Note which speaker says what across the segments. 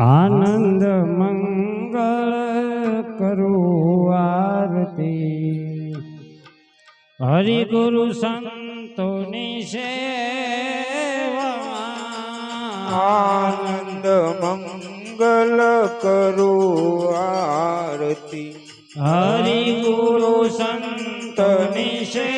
Speaker 1: આનંદ મંગળ કરું આરતી. હરિ ગુરુ સંતોની સેવા
Speaker 2: આનંદ મંગલ કરું આરતી.
Speaker 1: હરિ ગુરુ સંતોની સેવા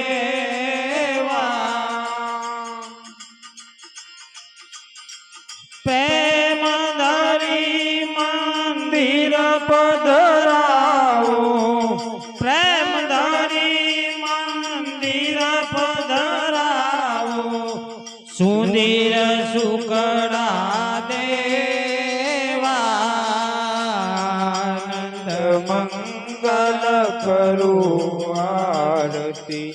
Speaker 1: સુંદર સુકડા દેવાનંદ
Speaker 2: મંગલ કરું આરતી.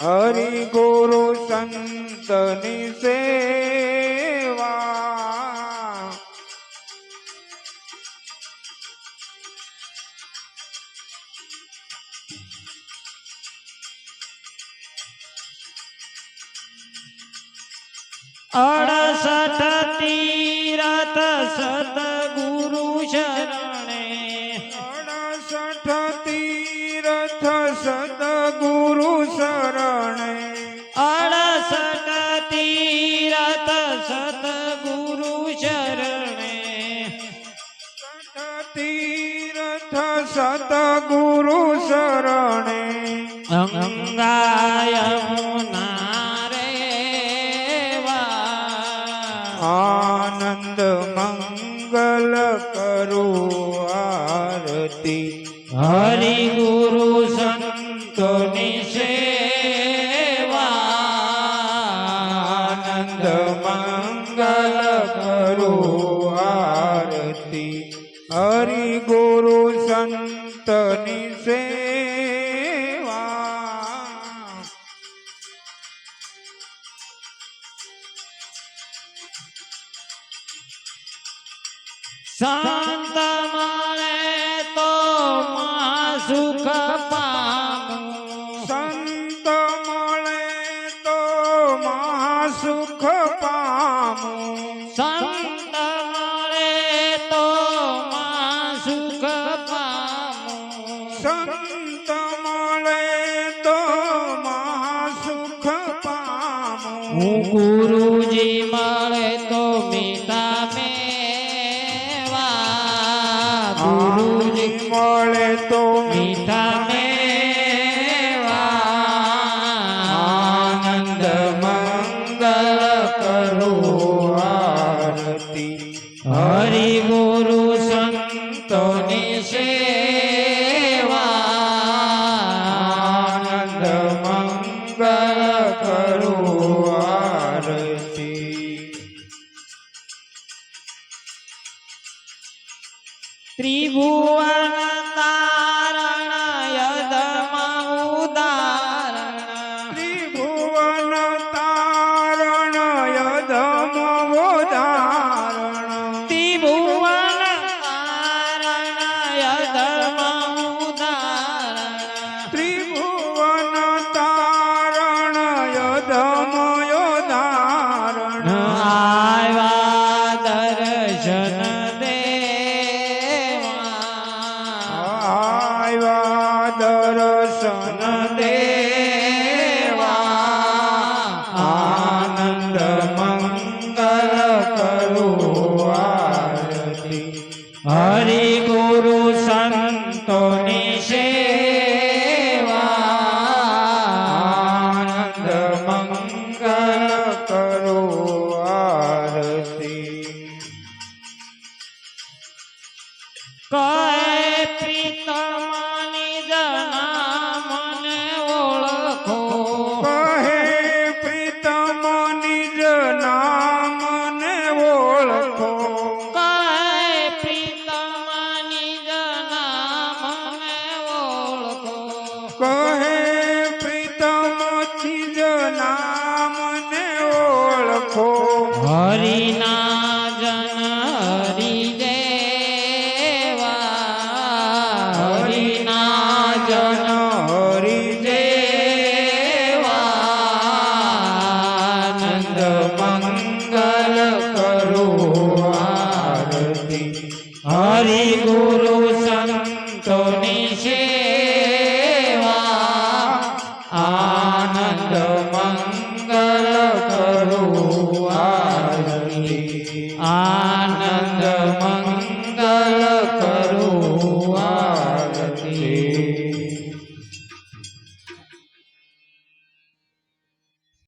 Speaker 2: હરિ ગુરુ સંતની સેવા
Speaker 1: અડસઠ તીરથ સતગુરુ શરણે.
Speaker 2: અડસઠ તીરથ સદગુરુ શરણે.
Speaker 1: અડસઠ તીરથ સતગુરુ શરણે.
Speaker 2: સઠ તીરથ સતગુરુ શરણે.
Speaker 1: અંગાય
Speaker 2: આનંદ મંગલ કરો આરતી
Speaker 1: હરિ ગુરુ સંતોની સેવા
Speaker 2: આનંદ મંગલ કરો આરતી હરિ ગુરુ સંતની સેવા
Speaker 1: સંત મળે તો સુખ પામું.
Speaker 2: સંત મળે તો મહાસુખ પામું.
Speaker 1: સંત મળે તો સુખ પામું.
Speaker 2: સંત મળે
Speaker 1: હું ગુરુજી મળે તો મીઠા મેવા. ગુરુજી
Speaker 2: મળે તો
Speaker 1: મીઠા મેવા.
Speaker 2: આનંદ મંગલ કરો આરતી.
Speaker 1: હરિ ગુરુ સંતોની સેવા ત્રિભુવન તારણ યદમ ઉદાહરણ
Speaker 2: ત્રિભુવન તારણ
Speaker 1: સંતોની સેવા?
Speaker 2: આનંદ મંગલ કરો આરતી.
Speaker 1: કય પ્રીતમની
Speaker 2: કહે પ્રીતમ
Speaker 1: જ નામ ને ઓળખો.
Speaker 2: હરિના જન હરિ દેવા
Speaker 1: હરિના જન હરિ દેવા આનંદ મંગ